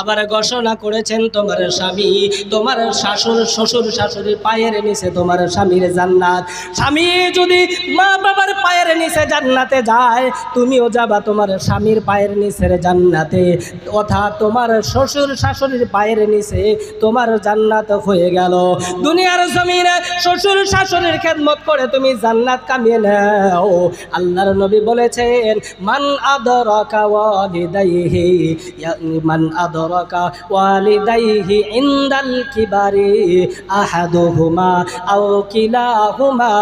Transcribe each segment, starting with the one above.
আবার ঘোষণা করেছেন তোমার স্বামী। তোমার শাশুর শ্বশুর শাশুড়ির পায়ের নিচে তোমার স্বামীর জান্নাত। স্বামী যদি মা বাবার পায়ের নিচে জান্নাতে যায়, তুমিও যাবা তোমার স্বামীর পায়ের নিচের জান্নাতে। তথা তোমার শ্বশুর শাশুড়ির পায়ের নিচে তোমার জান্নাত হয়ে গেল। দুনিয়ার জমিনে শ্বশুর শাশুড়ির খেদমত করে তুমি জান্নাত কামিয়ে নাও। আল্লাহর নবী বলেছেন, মান ওয়ালিদাইহি ইয়ানি মান আদরাকা ওয়ালিদাইহি ইনদাল কিবারি আহাদুহুমা আও কিলাহুমা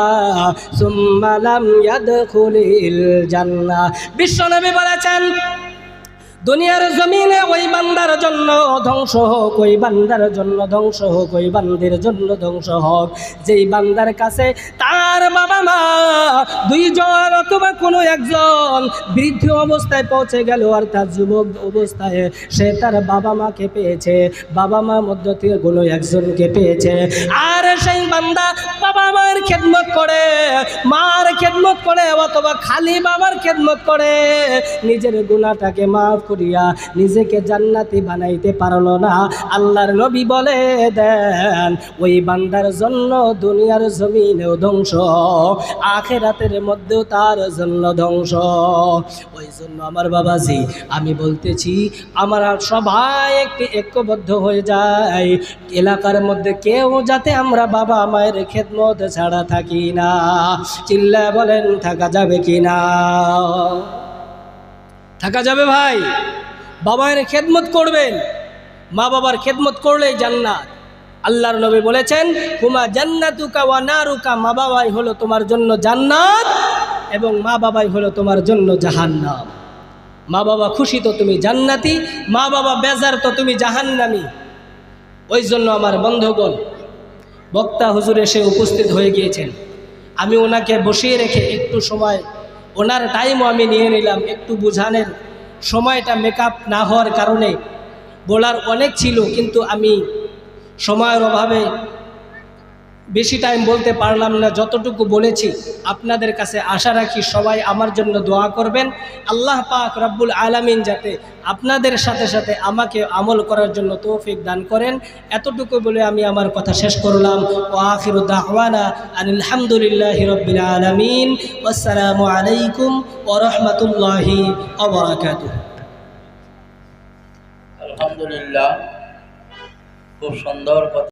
সুম্মা লাম ইয়াদখুলিল জান্নাহ। বিশ্বনবী বলেছেন দুনিয়ার জমিনে ওই বান্দার জন্য ধ্বংস হোক, ওই বান্দার জন্য ধ্বংস হোক, ওই বান্দির জন্য ধ্বংস হোক। যেই বান্দার কাছে তার বাবা মা, দুইজন অথবা কোনো একজন বৃদ্ধ অবস্থায় পৌঁছে গেল আর তার যুবক অবস্থায়, সে তার বাবা মাকে পেয়েছে। বাবা মা মধ্য থেকে কোনো একজনকে পেয়েছে। আর সেই বান্দা বাবা মায়ের খেদমত করে মার খেদমত করে, অথবা খালি বাবার খেদমত করে। নিজের গুণাটাকে মাফ করিয়া নিজেকে জান্নাতি বানাইতে পারল না। আল্লাহর নবী বলে দেন, ওই বান্দার জন্য দুনিয়ার জমিনেও ধ্বংস, আখেরাতের মধ্যেও তার জন্য ধ্বংস। ওই জন্য আমার বাবাজি, আমি বলতেছি, আমার সবাই একটি ঐক্যবদ্ধ হয়ে যায়। এলাকার মধ্যে কেউ যাতে আমরা বাবা মায়ের খেদমত ছাড়া থাকি না। চিল্লা বলেন থাকা যাবে কি না থাকা যাবে ভাই। বাবার খেদমত করবেন। মা বাবার খেদমত করলেই জান্নাত। আল্লাহর নবী বলেছেন, হুমা জান্নাতুকা ওয়া নারুকা মা বাবাই হলো তোমার জন্য জান্নাত এবং মা বাবাই হলো তোমার জন্য জাহান্নাম। মা বাবা খুশি তো তুমি জান্নাতি, মা বাবা বেজার তো তুমি জাহান্নামি। ওই জন্য আমার বন্ধুগণ, বক্তা হুজুর এসে উপস্থিত হয়ে গিয়েছেন। আমি ওনাকে বসিয়ে রেখে একটু সময়, ওনার টাইমও আমি নিয়ে নিলাম একটু বুঝানের। সময়টা মেকআপ না হওয়ার কারণে, বলার অনেক ছিল, কিন্তু আমি সময়ের অভাবে বেশি টাইম বলতে পারলাম না, যতটুকু বলেছি, আপনাদের কাছে আশা রাখি সবাই আমার জন্য দোয়া করবেন। আল্লাহ পাক রব্বুল আলামিন যাতে আপনাদের সাথে সাথে আমাকে আমল করার জন্য তৌফিক দান করেন। এতটুকু বলে আমি আমার কথা শেষ করলাম। ও আখির দাহওয়ানা আলহামদুলিল্লাহ রব্বিল আলমিন। আসসালামু আলাইকুম ও রহমতুল্লাহি আলহামদুলিল্লাহ, খুব সুন্দর কথা।